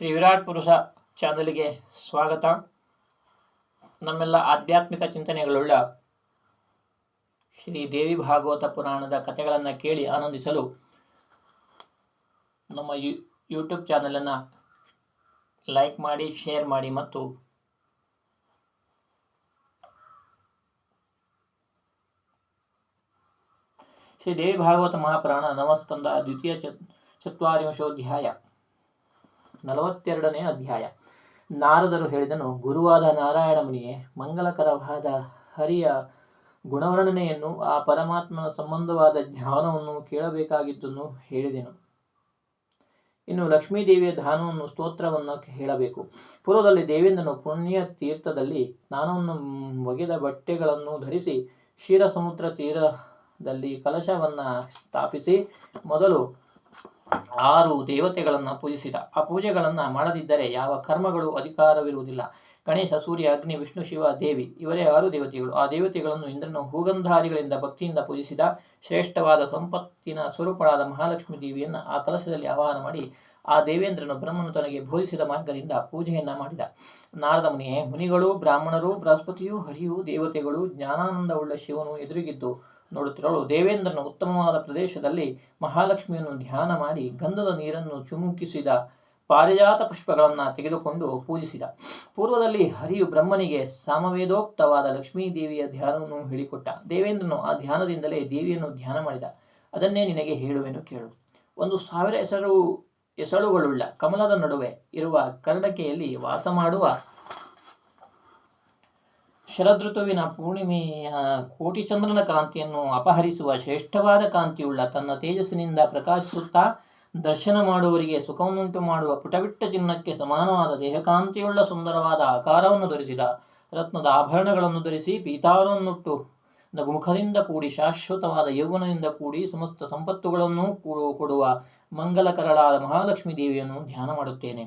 ಶ್ರೀ ವಿರಾಟ್ ಪುರುಷ ಚಾನಲ್ಗೆ ಸ್ವಾಗತ. ನಮ್ಮೆಲ್ಲ ಆಧ್ಯಾತ್ಮಿಕ ಚಿಂತನೆಗಳುಳ್ಳ ಶ್ರೀ ದೇವಿ ಭಾಗವತ ಪುರಾಣದ ಕಥೆಗಳನ್ನು ಕೇಳಿ ಆನಂದಿಸಲು ನಮ್ಮ ಯು ಯೂಟ್ಯೂಬ್ ಚಾನಲನ್ನು ಲೈಕ್ ಮಾಡಿ, ಶೇರ್ ಮಾಡಿ ಮತ್ತು ಶ್ರೀ ದೇವಿ ಭಾಗವತ ಮಹಾಪುರಾಣ ನವಸ್ಕಂದ ದ್ವಿತೀಯ ಚತ್ ಚತ್ವಾರಿಂಶೋಧ್ಯಾಯ ನಲವತ್ತೆರಡನೇ ಅಧ್ಯಾಯ. ನಾರದರು ಹೇಳಿದನು, ಗುರುವಾದ ನಾರಾಯಣ ಮುನಿಯೇ ಮಂಗಲಕರವಾದ ಹರಿಯ ಗುಣವರ್ಣನೆಯನ್ನು ಆ ಪರಮಾತ್ಮನ ಸಂಬಂಧವಾದ ಜ್ಞಾನವನ್ನು ಕೇಳಬೇಕಾಗಿದ್ದನ್ನು ಹೇಳಿದೆನು. ಇನ್ನು ಲಕ್ಷ್ಮೀದೇವಿಯ ದಾನವನ್ನು, ಸ್ತೋತ್ರವನ್ನು ಹೇಳಬೇಕು. ಪೂರ್ವದಲ್ಲಿ ದೇವೇಂದ್ರನು ಪುಣ್ಯ ತೀರ್ಥದಲ್ಲಿ ಸ್ನಾನವನ್ನು ಒಗೆದ ಬಟ್ಟೆಗಳನ್ನು ಧರಿಸಿ ಕ್ಷೀರ ಸಮುದ್ರ ತೀರದಲ್ಲಿ ಕಲಶವನ್ನು ಸ್ಥಾಪಿಸಿ, ಮೊದಲು ಆರು ದೇವತೆಗಳನ್ನು ಪೂಜಿಸಿದ. ಆ ಪೂಜೆಗಳನ್ನು ಮಾಡದಿದ್ದರೆ ಯಾವ ಕರ್ಮಗಳು ಅಧಿಕಾರವಿರುವುದಿಲ್ಲ. ಗಣೇಶ, ಸೂರ್ಯ, ಅಗ್ನಿ, ವಿಷ್ಣು, ಶಿವ, ದೇವಿ ಇವರೇ ಆರು ದೇವತೆಗಳು. ಆ ದೇವತೆಗಳನ್ನು ಇಂದ್ರನು ಹೂಗಂಧಾರಿಗಳಿಂದ ಭಕ್ತಿಯಿಂದ ಪೂಜಿಸಿದ. ಶ್ರೇಷ್ಠವಾದ ಸಂಪತ್ತಿನ ಸ್ವರೂಪಳಾದ ಮಹಾಲಕ್ಷ್ಮಿ ದೇವಿಯನ್ನು ಆ ಕಲಶದಲ್ಲಿ ಆಹ್ವಾನ ಮಾಡಿ ಆ ದೇವೇಂದ್ರನು ಬ್ರಹ್ಮನು ತನಗೆ ಬೋಧಿಸಿದ ಮಾರ್ಗದಿಂದ ಪೂಜೆಯನ್ನ ಮಾಡಿದ. ನಾರದ ಮುನಿಯೇ, ಮುನಿಗಳು, ಬ್ರಾಹ್ಮಣರು, ಬೃಹಸ್ಪತಿಯು, ಹರಿಯು ದೇವತೆಗಳು ಜ್ಞಾನಾನಂದವುಳ್ಳ ಶಿವನು ಎದುರಿಗಿದ್ದು ನೋಡುತ್ತಿರಲು ದೇವೇಂದ್ರನು ಉತ್ತಮವಾದ ಪ್ರದೇಶದಲ್ಲಿ ಮಹಾಲಕ್ಷ್ಮಿಯನ್ನು ಧ್ಯಾನ ಮಾಡಿ ಗಂಧದ ನೀರನ್ನು ಚುಮುಕಿಸಿದ ಪಾರಿಜಾತ ಪುಷ್ಪಗಳನ್ನು ತೆಗೆದುಕೊಂಡು ಪೂಜಿಸಿದ. ಪೂರ್ವದಲ್ಲಿ ಹರಿಯು ಬ್ರಹ್ಮನಿಗೆ ಸಾಮವೇದೋಕ್ತವಾದ ಲಕ್ಷ್ಮೀ ದೇವಿಯ ಧ್ಯಾನವನ್ನು ಹೇಳಿಕೊಟ್ಟ. ದೇವೇಂದ್ರನು ಆ ಧ್ಯಾನದಿಂದಲೇ ದೇವಿಯನ್ನು ಧ್ಯಾನ ಮಾಡಿದ. ಅದನ್ನೇ ನಿನಗೆ ಹೇಳುವೆನು ಕೇಳು. ಒಂದು ಸಾವಿರ ಹೆಸರು ಎಸಳುಗಳುಳ್ಳ ಕಮಲದ ನಡುವೆ ಇರುವ ಕರ್ಣಕೆಯಲ್ಲಿ ವಾಸ ಮಾಡುವ ಶರದೃತುವಿನ ಪೂರ್ಣಿಮೆಯ ಕೋಟಿ ಚಂದ್ರನ ಕಾಂತಿಯನ್ನು ಅಪಹರಿಸುವ ಶ್ರೇಷ್ಠವಾದ ಕಾಂತಿಯುಳ್ಳ ತನ್ನ ತೇಜಸ್ಸಿನಿಂದ ಪ್ರಕಾಶಿಸುತ್ತಾ ದರ್ಶನ ಮಾಡುವವರಿಗೆ ಸುಖವನ್ನುಂಟು ಮಾಡುವ ಪುಟವಿಟ್ಟ ಚಿನ್ನಕ್ಕೆ ಸಮಾನವಾದ ದೇಹಕಾಂತಿಯುಳ್ಳ ಸುಂದರವಾದ ಆಕಾರವನ್ನು ಧರಿಸಿದ ರತ್ನದ ಆಭರಣಗಳನ್ನು ಧರಿಸಿ ಪೀತಾರವನ್ನುಟ್ಟು ನಗುಮುಖದಿಂದ ಕೂಡಿ ಶಾಶ್ವತವಾದ ಯೌವನದಿಂದ ಕೂಡಿ ಸಮಸ್ತ ಸಂಪತ್ತುಗಳನ್ನು ಕೊಡುವ ಮಂಗಲಕರಳಾದ ಮಹಾಲಕ್ಷ್ಮೀ ದೇವಿಯನ್ನು ಧ್ಯಾನ ಮಾಡುತ್ತೇನೆ.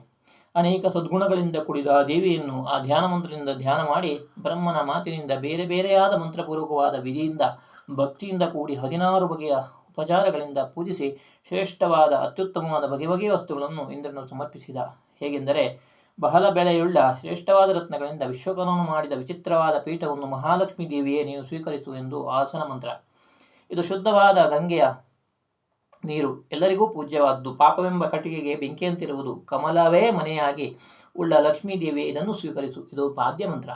ಅನೇಕ ಸದ್ಗುಣಗಳಿಂದ ಕೂಡಿದ ದೇವಿಯನ್ನು ಆ ಧ್ಯಾನ ಮಂತ್ರದಿಂದ ಧ್ಯಾನ ಮಾಡಿ ಬ್ರಹ್ಮನ ಮಾತಿನಿಂದ ಬೇರೆ ಬೇರೆಯಾದ ಮಂತ್ರಪೂರ್ವಕವಾದ ವಿಧಿಯಿಂದ, ಭಕ್ತಿಯಿಂದ ಕೂಡಿ ಹದಿನಾರು ಬಗೆಯ ಉಪಚಾರಗಳಿಂದ ಪೂಜಿಸಿ ಶ್ರೇಷ್ಠವಾದ ಅತ್ಯುತ್ತಮವಾದ ಬಗೆ ಬಗೆಯ ವಸ್ತುಗಳನ್ನು ಇಂದ್ರನು ಸಮರ್ಪಿಸಿದ. ಹೇಗೆಂದರೆ, ಬಹಳ ಬೆಲೆಯುಳ್ಳ ಶ್ರೇಷ್ಠವಾದ ರತ್ನಗಳಿಂದ ವಿಶ್ವಕರ್ಮನು ಮಾಡಿದ ವಿಚಿತ್ರವಾದ ಪೀಠವನ್ನು ಮಹಾಲಕ್ಷ್ಮೀ ದೇವಿಯೇ ನೀನು ಸ್ವೀಕರಿಸು ಎಂದು ಆಸನ ಮಂತ್ರ ಇದು ಶುದ್ಧವಾದ ಗಂಗೆಯ ನೀರು. ಎಲ್ಲರಿಗೂ ಪೂಜ್ಯವಾದ್ದು. ಪಾಪವೆಂಬ ಕಟ್ಟಿಗೆಗೆ ಬೆಂಕಿಯಂತಿರುವುದು ಕಮಲವೇ ಮನೆಯಾಗಿ. ಉಳ್ಳ ಲಕ್ಷ್ಮೀದೇವಿ ಇದನ್ನು ಸ್ವೀಕರಿಸು. ಇದು ಪಾದ್ಯ ಮಂತ್ರ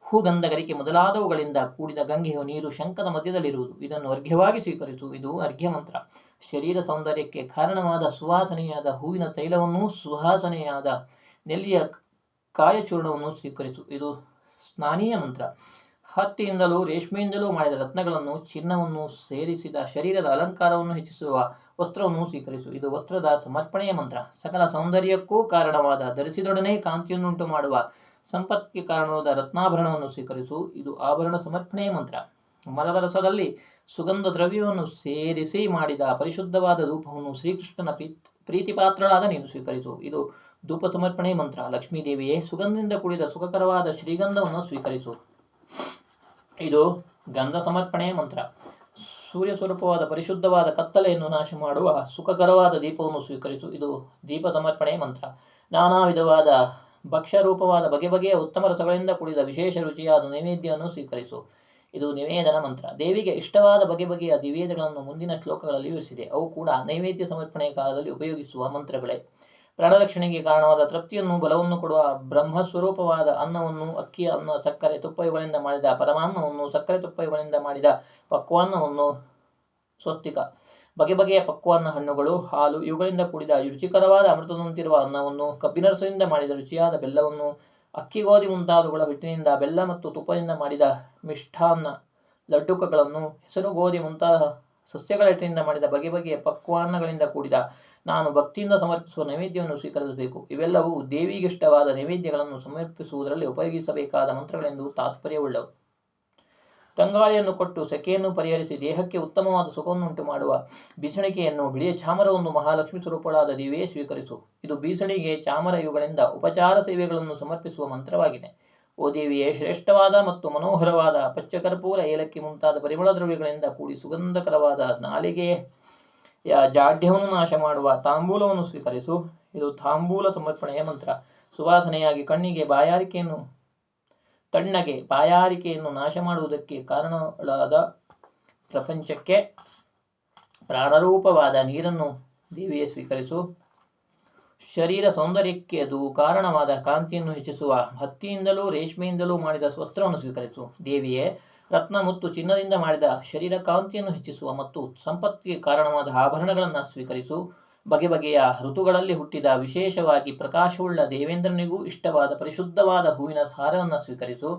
ಹೂಗಂಧಗರಿಕೆ ಮೊದಲಾದವುಗಳಿಂದ ಕೂಡಿದ ಗಂಗೆಯು ನೀರು ಶಂಕದ ಮಧ್ಯದಲ್ಲಿರುವುದು. ಇದನ್ನು ಅರ್ಘ್ಯವಾಗಿ ಸ್ವೀಕರಿಸು. ಇದು ಅರ್ಘ್ಯ ಮಂತ್ರ ಶರೀರ ಸೌಂದರ್ಯಕ್ಕೆ ಕಾರಣವಾದ ಸುವಾಸನೆಯಾದ ಹೂವಿನ ತೈಲವನ್ನು ಸುವಾಸನೆಯಾದ ನೆಲ್ಲಿಯ ಕಾಯಚೂರ್ಣವನ್ನು ಸ್ವೀಕರಿಸು. ಇದು ಸ್ನಾನೀಯ ಮಂತ್ರ. ಹತ್ತಿಯಿಂದಲೂ ರೇಷ್ಮೆಯಿಂದಲೂ ಮಾಡಿದ ರತ್ನಗಳನ್ನು ಚಿನ್ನವನ್ನು ಸೇರಿಸಿದ ಶರೀರದ ಅಲಂಕಾರವನ್ನು ಹೆಚ್ಚಿಸುವ ವಸ್ತ್ರವನ್ನು ಸ್ವೀಕರಿಸು. ಇದು ವಸ್ತ್ರದ ಸಮರ್ಪಣೆಯ ಮಂತ್ರ. ಸಕಲ ಸೌಂದರ್ಯಕ್ಕೂ ಕಾರಣವಾದ ಧರಿಸಿದೊಡನೆ ಕಾಂತಿಯನ್ನುಂಟು ಮಾಡುವ ಸಂಪತ್ತಿಗೆ ಕಾರಣವಾದ ರತ್ನಾಭರಣವನ್ನು ಸ್ವೀಕರಿಸು. ಇದು ಆಭರಣ ಸಮರ್ಪಣೆಯ ಮಂತ್ರ. ಮರದ ರಸದಲ್ಲಿ ಸುಗಂಧ ದ್ರವ್ಯವನ್ನು ಸೇರಿಸಿ ಮಾಡಿದ ಪರಿಶುದ್ಧವಾದ ಧೂಪವನ್ನು ಶ್ರೀಕೃಷ್ಣನ ಪ್ರೀತಿಪಾತ್ರಳಾದ ನೀನು ಸ್ವೀಕರಿಸು. ಇದು ಧೂಪ ಸಮರ್ಪಣೆ ಮಂತ್ರ. ಲಕ್ಷ್ಮೀದೇವಿಯೇ, ಸುಗಂಧದಿಂದ ಕೂಡಿದ ಸುಖಕರವಾದ ಶ್ರೀಗಂಧವನ್ನು ಸ್ವೀಕರಿಸು. ಇದು ಗಂಧ ಸಮರ್ಪಣೆಯ ಮಂತ್ರ. ಸೂರ್ಯ ಸ್ವರೂಪವಾದ ಪರಿಶುದ್ಧವಾದ ಕತ್ತಲೆಯನ್ನು ನಾಶ ಮಾಡುವ ಸುಖಕರವಾದ ದೀಪವನ್ನು ಸ್ವೀಕರಿಸು. ಇದು ದೀಪ ಸಮರ್ಪಣೆ ಮಂತ್ರ. ನಾನಾ ವಿಧವಾದ ಭಕ್ಷ್ಯರೂಪವಾದ ಬಗೆ ಬಗೆಯ ಉತ್ತಮ ರಸಗಳಿಂದ ಕೂಡಿದ ವಿಶೇಷ ರುಚಿಯಾದ ನೈವೇದ್ಯವನ್ನು ಸ್ವೀಕರಿಸು. ಇದು ನಿವೇದನ ಮಂತ್ರ. ದೇವಿಗೆ ಇಷ್ಟವಾದ ಬಗೆ ಬಗೆಯ ನಿವೇದಗಳನ್ನು ಮುಂದಿನ ಶ್ಲೋಕಗಳಲ್ಲಿ ವಿವರಿಸಿದೆ. ಅವು ಕೂಡ ನೈವೇದ್ಯ ಸಮರ್ಪಣೆಯ ಕಾಲದಲ್ಲಿ ಉಪಯೋಗಿಸುವ ಮಂತ್ರಗಳೇ. ಪ್ರಾಣರಕ್ಷಣೆಗೆ ಕಾರಣವಾದ ತೃಪ್ತಿಯನ್ನು, ಬಲವನ್ನು ಕೊಡುವ ಬ್ರಹ್ಮಸ್ವರೂಪವಾದ ಅನ್ನವನ್ನು, ಅಕ್ಕಿಯ ಅನ್ನ, ಸಕ್ಕರೆ ತುಪ್ಪ ಇವುಗಳಿಂದ ಮಾಡಿದ ಪರಮಾನ್ನವನ್ನು, ಸಕ್ಕರೆ ತುಪ್ಪ ಇವುಗಳಿಂದ ಮಾಡಿದ ಪಕ್ವಾನ್ನವನ್ನು, ಸ್ವಸ್ತಿಕ, ಬಗೆ ಬಗೆಯ ಪಕ್ವಾನ್ನ ಹಣ್ಣುಗಳು, ಹಾಲು, ಇವುಗಳಿಂದ ಕೂಡಿದ ರುಚಿಕರವಾದ ಅಮೃತದಂತಿರುವ ಅನ್ನವನ್ನು ಕಬ್ಬಿನ ರಸದಿಂದ ಮಾಡಿದ ರುಚಿಯಾದ ಬೆಲ್ಲವನ್ನು, ಅಕ್ಕಿ ಗೋಧಿ ಮುಂತಾದವುಗಳ ಹಿಟ್ಟಿನಿಂದ ಬೆಲ್ಲ ಮತ್ತು ತುಪ್ಪದಿಂದ ಮಾಡಿದ ಮಿಷ್ಠಾನ್ನ ಲಡ್ಡುಕಗಳನ್ನು, ಹೆಸರು ಗೋಧಿ ಮುಂತಾದ ಸಸ್ಯಗಳ ಹಿಟ್ಟಿನಿಂದ ಮಾಡಿದ ಬಗೆ ಬಗೆಯ ಪಕ್ವಾನ್ನಗಳಿಂದ ಕೂಡಿದ ನಾನು ಭಕ್ತಿಯಿಂದ ಸಮರ್ಪಿಸುವ ನೈವೇದ್ಯವನ್ನು ಸ್ವೀಕರಿಸಬೇಕು. ಇವೆಲ್ಲವೂ ದೇವಿಗಿಷ್ಟವಾದ ನೈವೇದ್ಯಗಳನ್ನು ಸಮರ್ಪಿಸುವುದರಲ್ಲಿ ಉಪಯೋಗಿಸಬೇಕಾದ ಮಂತ್ರಗಳೆಂದು ತಾತ್ಪರ್ಯವುಳ್ಳವು. ತಂಗಾಳಿಯನ್ನು ಕೊಟ್ಟು ಸೆಕೆಯನ್ನು ಪರಿಹರಿಸಿ ದೇಹಕ್ಕೆ ಉತ್ತಮವಾದ ಸುಖವನ್ನುಂಟು ಮಾಡುವ ಬೀಸಣಿಗೆಯನ್ನು ಬಿಳಿಯ ಚಾಮರವನ್ನು ಮಹಾಲಕ್ಷ್ಮಿ ಸ್ವರೂಪಳಾದ ದೇವಿಯೇ ಸ್ವೀಕರಿಸು. ಇದು ಬೀಸಣಿಗೆ ಚಾಮರ ಇವುಗಳಿಂದ ಉಪಚಾರ ಸೇವೆಗಳನ್ನು ಸಮರ್ಪಿಸುವ ಮಂತ್ರವಾಗಿದೆ. ಓ ದೇವಿಯೇ, ಶ್ರೇಷ್ಠವಾದ ಮತ್ತು ಮನೋಹರವಾದ ಪಚ್ಚಕರ್ಪೂರ ಏಲಕ್ಕಿ ಮುಂತಾದ ಪರಿಮಳ ದ್ರವ್ಯಗಳಿಂದ ಕೂಡಿ ಸುಗಂಧಕರವಾದ ನಾಲಿಗೆಯ ಜಾಢ್ಯವನ್ನು ನಾಶ ಮಾಡುವ ತಾಂಬೂಲವನ್ನು ಸ್ವೀಕರಿಸು. ಇದು ತಾಂಬೂಲ ಸಮರ್ಪಣೆಯ ಮಂತ್ರ. ಸುವಾಸನೆಯಾಗಿ ಕಣ್ಣಿಗೆ ಬಾಯಾರಿಕೆಯನ್ನು, ತಣ್ಣಗೆ ಬಾಯಾರಿಕೆಯನ್ನು ನಾಶ ಮಾಡುವುದಕ್ಕೆ ಕಾರಣಗಳಾದ ಪ್ರಪಂಚಕ್ಕೆ ಪ್ರಾಣರೂಪವಾದ ನೀರನ್ನು ದೇವಿಯೇ ಸ್ವೀಕರಿಸು. ಶರೀರ ಸೌಂದರ್ಯಕ್ಕೆ ಅದು ಕಾರಣವಾದ ಕಾಂತಿಯನ್ನು ಹೆಚ್ಚಿಸುವ ಹತ್ತಿಯಿಂದಲೂ ರೇಷ್ಮೆಯಿಂದಲೂ ಮಾಡಿದ ಸ್ವಸ್ತ್ರವನ್ನು ಸ್ವೀಕರಿಸು. ದೇವಿಯೇ ರತ್ನ ಮತ್ತು ಚಿನ್ನದಿಂದ ಮಾಡಿದ ಶರೀರ ಕಾಂತಿಯನ್ನು ಹೆಚ್ಚಿಸುವ ಮತ್ತು ಸಂಪತ್ತಿಗೆ ಕಾರಣವಾದ ಆಭರಣಗಳನ್ನು ಸ್ವೀಕರಿಸು. ಬಗೆ ಬಗೆಯ ಋತುಗಳಲ್ಲಿ ಹುಟ್ಟಿದ ವಿಶೇಷವಾಗಿ ಪ್ರಕಾಶವುಳ್ಳ ದೇವೇಂದ್ರನಿಗೂ ಇಷ್ಟವಾದ ಪರಿಶುದ್ಧವಾದ ಹೂವಿನ ಹಾರವನ್ನು ಸ್ವೀಕರಿಸು.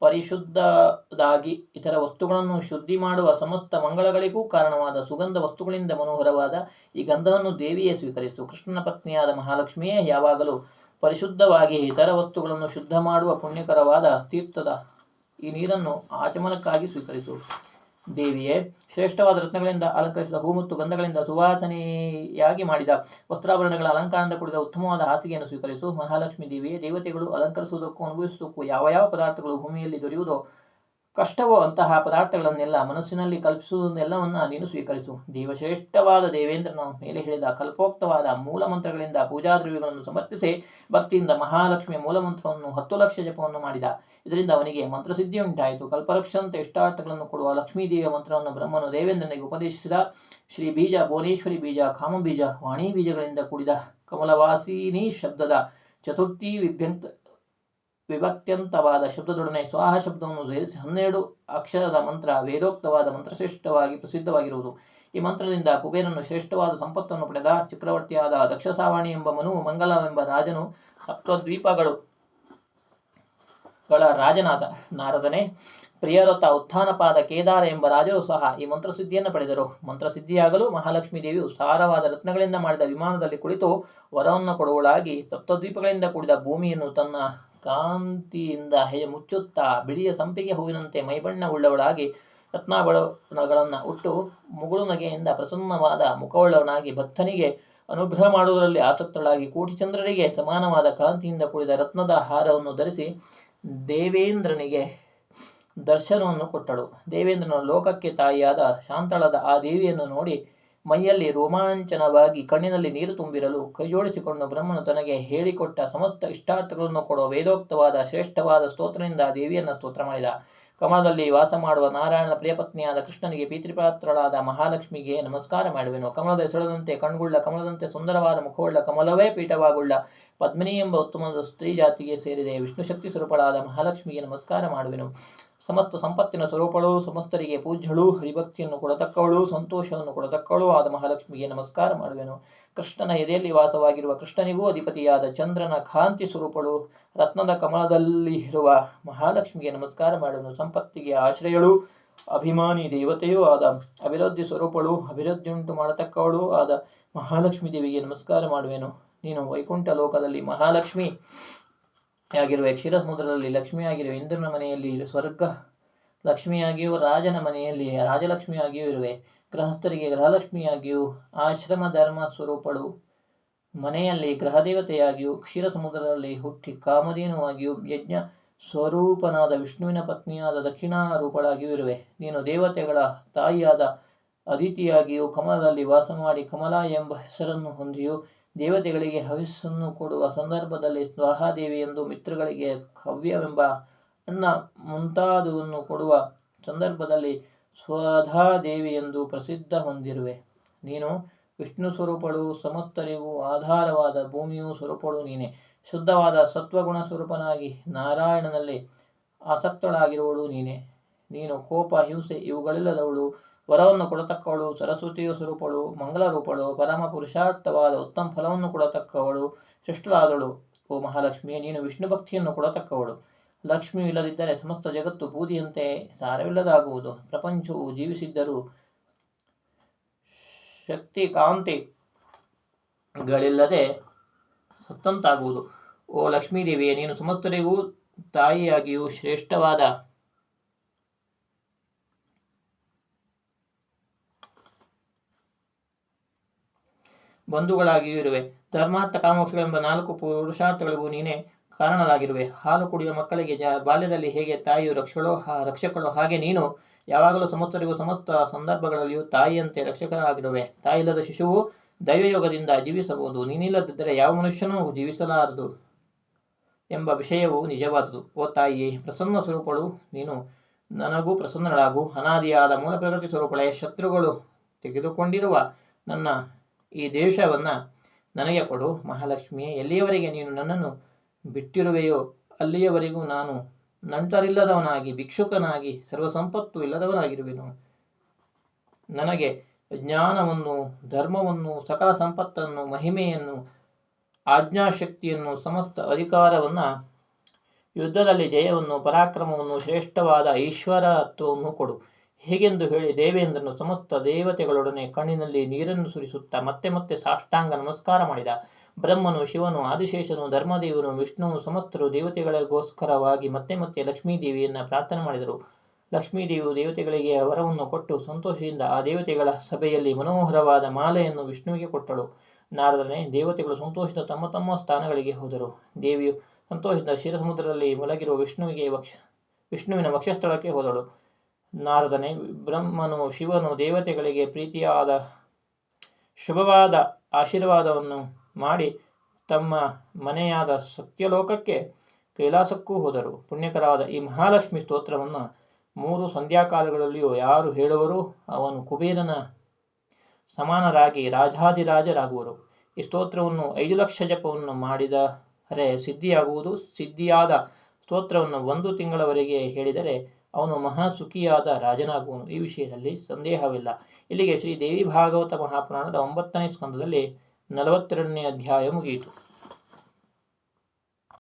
ಪರಿಶುದ್ಧದಾಗಿ ಇತರ ವಸ್ತುಗಳನ್ನು ಶುದ್ಧಿ ಮಾಡುವ ಸಮಸ್ತ ಮಂಗಳಗಳಿಗೂ ಕಾರಣವಾದ ಸುಗಂಧ ವಸ್ತುಗಳಿಂದ ಮನೋಹರವಾದ ಈ ಗಂಧವನ್ನು ದೇವಿಯೇ ಸ್ವೀಕರಿಸು. ಕೃಷ್ಣನ ಪತ್ನಿಯಾದ ಮಹಾಲಕ್ಷ್ಮಿಯೇ ಯಾವಾಗಲೂ ಪರಿಶುದ್ಧವಾಗಿ ಇತರ ವಸ್ತುಗಳನ್ನು ಶುದ್ಧ ಮಾಡುವ ಪುಣ್ಯಕರವಾದ ತೀರ್ಥದ ಈ ನೀರನ್ನು ಆಚಮನಕ್ಕಾಗಿ ಸ್ವೀಕರಿಸು. ದೇವಿಯೇ, ಶ್ರೇಷ್ಠವಾದ ರತ್ನಗಳಿಂದ ಅಲಂಕರಿಸಿದ ಹೂ ಮತ್ತು ಗಂಧಗಳಿಂದ ಸುವಾಸನೆಯಾಗಿ ಮಾಡಿದ ವಸ್ತ್ರಾಭರಣಗಳ ಅಲಂಕಾರದಿಂದ ಕೂಡಿದ ಉತ್ತಮವಾದ ಹಾಸಿಗೆಯನ್ನು ಸ್ವೀಕರಿಸು. ಮಹಾಲಕ್ಷ್ಮಿ ದೇವಿಯೇ, ದೇವತೆಗಳು ಅಲಂಕರಿಸುವುದಕ್ಕೂ, ಅನುಭವಿಸುವುದಕ್ಕೂ ಯಾವ ಯಾವ ಪದಾರ್ಥಗಳು ಭೂಮಿಯಲ್ಲಿ ದೊರೆಯುವುದೋ ಕಷ್ಟವೋ ಅಂತಹ ಪದಾರ್ಥಗಳನ್ನೆಲ್ಲ ಮನಸ್ಸಿನಲ್ಲಿ ಕಲ್ಪಿಸುವುದನ್ನೆಲ್ಲವನ್ನ ನೀನು ಸ್ವೀಕರಿಸು. ದೇವಶ್ರೇಷ್ಠವಾದ ದೇವೇಂದ್ರನ ಮೇಲೆ ಹೇಳಿದ ಕಲ್ಪೋಕ್ತವಾದ ಮೂಲ ಮಂತ್ರಗಳಿಂದ ಪೂಜಾ ದ್ರವ್ಯಗಳನ್ನು ಸಮರ್ಪಿಸಿ ಭಕ್ತಿಯಿಂದ ಮಹಾಲಕ್ಷ್ಮಿಯ ಮೂಲ ಮಂತ್ರವನ್ನು ಹತ್ತು ಲಕ್ಷ ಜಪವನ್ನು ಮಾಡಿದ. ಇದರಿಂದ ಅವನಿಗೆ ಮಂತ್ರಸಿದ್ಧಿ ಉಂಟಾಯಿತು ಕಲ್ಪರಕ್ಷಂತ ಇಷ್ಟಾರ್ಥಗಳನ್ನು ಕೊಡುವ ಲಕ್ಷ್ಮೀದೇವಿಯ ಮಂತ್ರವನ್ನು ಬ್ರಹ್ಮನು ದೇವೇಂದ್ರನಿಗೆ ಉಪದೇಶಿಸಿದ. ಶ್ರೀ ಬೀಜ, ಭುವನೇಶ್ವರಿ ಬೀಜ, ಕಾಮಬೀಜ, ವಾಣಿ ಬೀಜಗಳಿಂದ ಕೂಡಿದ ಕಮಲವಾಸಿನಿ ಶಬ್ದದ ಚತುರ್ಥಿ ವಿಭ್ಯಂತ ವಿಭಕ್ತ್ಯಂತವಾದ ಶಬ್ದದೊಡನೆ ಸ್ವಾಹ ಶಬ್ದವನ್ನು ಸೇರಿಸಿ ಹನ್ನೆರಡು ಅಕ್ಷರದ ಮಂತ್ರ ವೇದೋಕ್ತವಾದ ಮಂತ್ರಶ್ರೇಷ್ಠವಾಗಿ ಪ್ರಸಿದ್ಧವಾಗಿರುವುದು. ಈ ಮಂತ್ರದಿಂದ ಕುಬೇರನು ಶ್ರೇಷ್ಠವಾದ ಸಂಪತ್ತನ್ನು ಪಡೆದ. ಚಕ್ರವರ್ತಿಯಾದ ದಕ್ಷಸಾವಾಣಿ ಎಂಬ ಮನು, ಮಂಗಲವೆಂಬ ರಾಜನು ಸಪ್ತದ್ವೀಪಗಳು ಗಳ ರಾಜನಾದ. ನಾರದನೇ ಪ್ರಿಯರಥ ಉತ್ಥಾನಪಾದ ಕೇದಾರ ಎಂಬ ರಾಜರು ಸಹ ಈ ಮಂತ್ರಸಿದ್ಧಿಯನ್ನು ಪಡೆದರು. ಮಂತ್ರಸಿದ್ಧಿಯಾಗಲು ಮಹಾಲಕ್ಷ್ಮೀ ದೇವಿಯು ಸಾರವಾದ ರತ್ನಗಳಿಂದ ಮಾಡಿದ ವಿಮಾನದಲ್ಲಿ ಕುಳಿತು ವರವನ್ನು ಕೊಡುವಳಾಗಿ ಸಪ್ತದ್ವೀಪಗಳಿಂದ ಕೂಡಿದ ಭೂಮಿಯನ್ನು ತನ್ನ ಕಾಂತಿಯಿಂದ ಹೆಯ ಮುಚ್ಚುತ್ತಾ ಬಿಳಿಯ ಸಂಪಿಗೆ ಹೂವಿನಂತೆ ಮೈಬಣ್ಣ ಉಳ್ಳವಳಾಗಿ ಉಟ್ಟು ಮುಗುಳು ನಗೆಯಿಂದ ಪ್ರಸನ್ನವಾದ ಮುಖವುಳ್ಳವನಾಗಿ ಭಕ್ತನಿಗೆ ಅನುಗ್ರಹ ಮಾಡುವುದರಲ್ಲಿ ಆಸಕ್ತಳಾಗಿ ಕೋಟಿಚಂದ್ರರಿಗೆ ಸಮಾನವಾದ ಕಾಂತಿಯಿಂದ ಕೂಡಿದ ರತ್ನದ ಹಾರವನ್ನು ಧರಿಸಿ ದೇವೇಂದ್ರನಿಗೆ ದರ್ಶನವನ್ನು ಕೊಟ್ಟಳು. ದೇವೇಂದ್ರನ ಲೋಕಕ್ಕೆ ತಾಯಿಯಾದ ಶಾಂತಳದ ಆ ದೇವಿಯನ್ನು ನೋಡಿ ಮೈಯಲ್ಲಿ ರೋಮಾಂಚನವಾಗಿ ಕಣ್ಣಿನಲ್ಲಿ ನೀರು ತುಂಬಿರಲು ಕೈಜೋಡಿಸಿಕೊಂಡು ಬ್ರಹ್ಮನು ತನಗೆ ಹೇಳಿಕೊಟ್ಟ ಸಮಸ್ತ ಇಷ್ಟಾರ್ಥಗಳನ್ನು ಕೊಡುವ ವೇದೋಕ್ತವಾದ ಶ್ರೇಷ್ಠವಾದ ಸ್ತೋತ್ರದಿಂದ ದೇವಿಯನ್ನು ಸ್ತೋತ್ರ ಮಾಡಿದ. ಕಮಲದಲ್ಲಿ ವಾಸ ಮಾಡುವ ನಾರಾಯಣನ ಪ್ರಿಯಪತ್ನಿಯಾದ ಕೃಷ್ಣನಿಗೆ ಪೀತೃಪಾತ್ರಳಾದ ಮಹಾಲಕ್ಷ್ಮಿಗೆ ನಮಸ್ಕಾರ ಮಾಡುವೆನು. ಕಮಲದ ಹೆಸಳದಂತೆ ಕಣ್ಗುಳ್ಳ, ಕಮಲದಂತೆ ಸುಂದರವಾದ ಮುಖವುಳ್ಳ, ಕಮಲವೇ ಪೀಠವಾಗುಳ್ಳ ಪದ್ಮಿನಿ ಎಂಬ ಉತ್ತಮದ ಸ್ತ್ರೀ ಜಾತಿಗೆ ಸೇರಿದೆ. ವಿಷ್ಣು ಶಕ್ತಿ ಸ್ವರೂಪಳಾದ ಮಹಾಲಕ್ಷ್ಮಿಗೆ ನಮಸ್ಕಾರ ಮಾಡುವೆನು. ಸಮಸ್ತ ಸಂಪತ್ತಿನ ಸ್ವರೂಪಳು, ಸಮಸ್ತರಿಗೆ ಪೂಜ್ಯಳು, ಹರಿಭಕ್ತಿಯನ್ನು ಕೊಡತಕ್ಕವಳು, ಸಂತೋಷವನ್ನು ಕೊಡತಕ್ಕವಳು ಆದ ಮಹಾಲಕ್ಷ್ಮಿಗೆ ನಮಸ್ಕಾರ ಮಾಡುವೆನು. ಕೃಷ್ಣನ ಎದೆಯಲ್ಲಿ ವಾಸವಾಗಿರುವ ಕೃಷ್ಣನಿಗೂ ಅಧಿಪತಿಯಾದ ಚಂದ್ರನ ಕಾಂತಿ ಸ್ವರೂಪಳು, ರತ್ನದ ಕಮಲದಲ್ಲಿ ಇರುವ ಮಹಾಲಕ್ಷ್ಮಿಗೆ ನಮಸ್ಕಾರ ಮಾಡುವೆನು. ಸಂಪತ್ತಿಗೆ ಆಶ್ರಯಳು, ಅಭಿಮಾನಿ ದೇವತೆಯೂ ಆದ ಅಭಿವೃದ್ಧಿ ಸ್ವರೂಪಳು, ಅಭಿವೃದ್ಧಿಯುಂಟು ಮಾಡತಕ್ಕವಳು ಆದ ಮಹಾಲಕ್ಷ್ಮಿ ದೇವಿಗೆ ನಮಸ್ಕಾರ ಮಾಡುವೆನು. ನೀನು ವೈಕುಂಠ ಲೋಕದಲ್ಲಿ ಮಹಾಲಕ್ಷ್ಮಿ ಆಗಿರುವ ಕ್ಷೀರ ಸಮುದ್ರದಲ್ಲಿ ಲಕ್ಷ್ಮಿಯಾಗಿರುವ ಇಂದ್ರನ ಮನೆಯಲ್ಲಿ ಸ್ವರ್ಗ ಲಕ್ಷ್ಮಿಯಾಗಿಯೂ ರಾಜನ ಮನೆಯಲ್ಲಿ ರಾಜಲಕ್ಷ್ಮಿಯಾಗಿಯೂ ಇರುವೆ. ಗೃಹಸ್ಥರಿಗೆ ಗೃಹಲಕ್ಷ್ಮಿಯಾಗಿಯೂ, ಆಶ್ರಮ ಧರ್ಮ ಸ್ವರೂಪಳು ಮನೆಯಲ್ಲಿ ಗೃಹದೇವತೆಯಾಗಿಯೂ ಕ್ಷೀರ ಸಮುದ್ರದಲ್ಲಿ ಹುಟ್ಟಿ ಕಾಮಧೇನುವಾಗಿಯೂ ಯಜ್ಞ ಸ್ವರೂಪನಾದ ವಿಷ್ಣುವಿನ ಪತ್ನಿಯಾದ ದಕ್ಷಿಣ ರೂಪಳಾಗಿಯೂ ಇರುವೆ. ನೀನು ದೇವತೆಗಳ ತಾಯಿಯಾದ ಅದಿತಿಯಾಗಿಯೂ ಕಮಲದಲ್ಲಿ ವಾಸ ಮಾಡಿ ಕಮಲ ಎಂಬ ಹೆಸರನ್ನು ಹೊಂದಿಯೂ ದೇವತೆಗಳಿಗೆ ಹವಿಸ್ಸನ್ನು ಕೊಡುವ ಸಂದರ್ಭದಲ್ಲಿ ಸ್ವಾಹಾದೇವಿ ಎಂದು ಮಿತ್ರಗಳಿಗೆ ಹವ್ಯವೆಂಬ ಅನ್ನ ಮುಂತಾದುವನ್ನು ಕೊಡುವ ಸಂದರ್ಭದಲ್ಲಿ ಸ್ವಧಾದೇವಿ ಎಂದು ಪ್ರಸಿದ್ಧ ಹೊಂದಿರುವೆ. ನೀನು ವಿಷ್ಣು ಸ್ವರೂಪಳು, ಸಮಸ್ತರಿಗೂ ಆಧಾರವಾದ ಭೂಮಿಯೂ ಸ್ವರೂಪಳು ನೀನೆ. ಶುದ್ಧವಾದ ಸತ್ವಗುಣ ಸ್ವರೂಪನಾಗಿ ನಾರಾಯಣನಲ್ಲಿ ಆಸಕ್ತಳಾಗಿರುವಳು ನೀನೆ. ನೀನು ಕೋಪ, ಹಿಂಸೆ ಇವುಗಳಿಲ್ಲದವಳು ವರವನ್ನು ಕೊಡತಕ್ಕವಳು, ಸರಸ್ವತಿಯ ಸ್ವರೂಪಳು ಮಂಗಲ ರೂಪಳು ಪರಮ ಪುರುಷಾರ್ಥವಾದ ಉತ್ತಮ ಫಲವನ್ನು ಕೊಡತಕ್ಕವಳು ಸೃಷ್ಟಳಾದಳು ಓ ಮಹಾಲಕ್ಷ್ಮಿ, ನೀನು ವಿಷ್ಣು ಭಕ್ತಿಯನ್ನು ಕೊಡತಕ್ಕವಳು. ಲಕ್ಷ್ಮಿ ಇಲ್ಲದಿದ್ದರೆ ಸಮಸ್ತ ಜಗತ್ತು ಬೂದಿಯಂತೆ ಸಾರವಿಲ್ಲದಾಗುವುದು. ಪ್ರಪಂಚವು ಜೀವಿಸಿದ್ದರೂ ಶಕ್ತಿ ಕಾಂತಿಗಳಿಲ್ಲದೆ ಸತ್ತಂತಾಗುವುದು. ಓ ಲಕ್ಷ್ಮೀದೇವಿಯೇ, ನೀನು ಸಮಸ್ತರಿಗೂ ತಾಯಿಯಾಗಿಯೂ ಶ್ರೇಷ್ಠವಾದ ಬಂಧುಗಳಾಗಿಯೂ ಇರುವೆ ಧರ್ಮಾರ್ಥ ಕಾಮೋಕ್ಷಗಳೆಂಬ ನಾಲ್ಕು ಪುರುಷಾರ್ಥಗಳಿಗೂ ನೀನೇ ಕಾರಣರಾಗಿರುವೆ. ಹಾಲು ಕುಡಿಯುವ ಮಕ್ಕಳಿಗೆ ಬಾಲ್ಯದಲ್ಲಿ ಹೇಗೆ ತಾಯಿಯು ರಕ್ಷಳೋ ರಕ್ಷಕಳು ಹಾಗೆ ನೀನು ಯಾವಾಗಲೂ ಸಮಸ್ತರಿಗೂ ಸಮಸ್ತ ಸಂದರ್ಭಗಳಲ್ಲಿಯೂ ತಾಯಿಯಂತೆ ರಕ್ಷಕರಾಗಿರುವೆ. ತಾಯಿಲ್ಲದ ಶಿಶುವು ದೈವಯೋಗದಿಂದ ಜೀವಿಸಬಹುದು. ನೀನಿಲ್ಲದಿದ್ದರೆ ಯಾವ ಮನುಷ್ಯನೂ ಜೀವಿಸಲಾರದು ಎಂಬ ವಿಷಯವು ನಿಜವಾದುದು. ಓ ತಾಯಿಯೇ, ಪ್ರಸನ್ನ ಸ್ವರೂಪಳು ನೀನು. ನನಗೂ ಪ್ರಸನ್ನಳಾಗು. ಅನಾದಿಯಾದ ಮೂಲ ಪ್ರಕೃತಿ ಸ್ವರೂಪಳೆ, ಶತ್ರುಗಳು ತೆಗೆದುಕೊಂಡಿರುವ ನನ್ನ ಈ ದೇಶವನ್ನು ನನಗೆ ಕೊಡು ಮಹಾಲಕ್ಷ್ಮಿಯೇ. ಎಲ್ಲಿಯವರೆಗೆ ನೀನು ನನ್ನನ್ನು ಬಿಟ್ಟಿರುವೆಯೋ, ಅಲ್ಲಿಯವರೆಗೂ ನಾನು ನಂಟರಿಲ್ಲದವನಾಗಿ, ಭಿಕ್ಷುಕನಾಗಿ, ಸರ್ವಸಂಪತ್ತು ಇಲ್ಲದವನಾಗಿರುವೆನು. ನನಗೆ ಜ್ಞಾನವನ್ನು, ಧರ್ಮವನ್ನು ಸಕಲ ಸಂಪತ್ತನ್ನು ಮಹಿಮೆಯನ್ನು, ಆಜ್ಞಾಶಕ್ತಿಯನ್ನು, ಸಮಸ್ತ ಅಧಿಕಾರವನ್ನು, ಯುದ್ಧದಲ್ಲಿ ಜಯವನ್ನು, ಪರಾಕ್ರಮವನ್ನು, ಶ್ರೇಷ್ಠವಾದ ಈಶ್ವರತ್ವವನ್ನು ಕೊಡು. ಹೀಗೆಂದು ಹೇಳಿ ದೇವೇಂದ್ರನು ಸಮಸ್ತ ದೇವತೆಗಳೊಡನೆ ಕಣ್ಣಿನಲ್ಲಿ ನೀರನ್ನು ಸುರಿಸುತ್ತಾ ಮತ್ತೆ ಮತ್ತೆ ಸಾಷ್ಟಾಂಗ ನಮಸ್ಕಾರ ಮಾಡಿದ. ಬ್ರಹ್ಮನು, ಶಿವನು, ಆದಿಶೇಷನು, ಧರ್ಮದೇವನು, ವಿಷ್ಣುವು ಸಮಸ್ತರು ದೇವತೆಗಳಿಗೋಸ್ಕರವಾಗಿ ಮತ್ತೆ ಮತ್ತೆ ಲಕ್ಷ್ಮೀದೇವಿಯನ್ನು ಪ್ರಾರ್ಥನೆ ಮಾಡಿದರು. ಲಕ್ಷ್ಮೀದೇವಿಯು ದೇವತೆಗಳಿಗೆ ವರವನ್ನು ಕೊಟ್ಟು ಸಂತೋಷದಿಂದ ಆ ದೇವತೆಗಳ ಸಭೆಯಲ್ಲಿ ಮನೋಹರವಾದ ಮಾಲೆಯನ್ನು ವಿಷ್ಣುವಿಗೆ ಕೊಟ್ಟಳು. ನಾರದನೇ ದೇವತೆಗಳು ಸಂತೋಷದ ತಮ್ಮ ತಮ್ಮ ಸ್ಥಾನಗಳಿಗೆ ಹೋದರು. ದೇವಿಯು ಸಂತೋಷದ ಕ್ಷೀರಸಮುದ್ರದಲ್ಲಿ ಮಲಗಿರುವ ವಿಷ್ಣುವಿಗೆ ವಕ್ಷ, ವಿಷ್ಣುವಿನ ವಕ್ಷಸ್ಥಳಕ್ಕೆ ಹೋದಳು. ನಾರದನೇ, ಬ್ರಹ್ಮನು ಶಿವನು ದೇವತೆಗಳಿಗೆ ಪ್ರೀತಿಯಾದ ಶುಭವಾದ ಆಶೀರ್ವಾದವನ್ನು ಮಾಡಿ ತಮ್ಮ ಮನೆಯಾದ ಸತ್ಯಲೋಕಕ್ಕೆ ಕೈಲಾಸಕ್ಕೂ ಹೋದರು. ಪುಣ್ಯಕರಾದ ಈ ಮಹಾಲಕ್ಷ್ಮಿ ಸ್ತೋತ್ರವನ್ನು ಮೂರು ಸಂಧ್ಯಾಕಾಲಗಳಲ್ಲಿಯೂ ಯಾರು ಹೇಳುವರೋ ಅವನು ಕುಬೇರನ ಸಮಾನರಾಗಿ ರಾಜಾದಿರಾಜರಾಗುವರು ಈ ಸ್ತೋತ್ರವನ್ನು ಐದು ಲಕ್ಷ ಜಪವನ್ನು ಮಾಡಿದರೆ ಸಿದ್ಧಿಯಾಗುವುದು. ಸಿದ್ಧಿಯಾದ ಸ್ತೋತ್ರವನ್ನು ಒಂದು ತಿಂಗಳವರೆಗೆ ಹೇಳಿದರೆ ಅವನು ಮಹಾಸುಖಿಯಾದ ರಾಜನಾಗುವನು. ಈ ವಿಷಯದಲ್ಲಿ ಸಂದೇಹವಿಲ್ಲ. ಇಲ್ಲಿಗೆ ಶ್ರೀ ದೇವಿ ಭಾಗವತ ಮಹಾಪುರಾಣದ ಒಂಬತ್ತನೇ ಸ್ಕಂದದಲ್ಲಿ ನಲವತ್ತೆರಡನೇ ಅಧ್ಯಾಯ ಮುಗಿಯಿತು.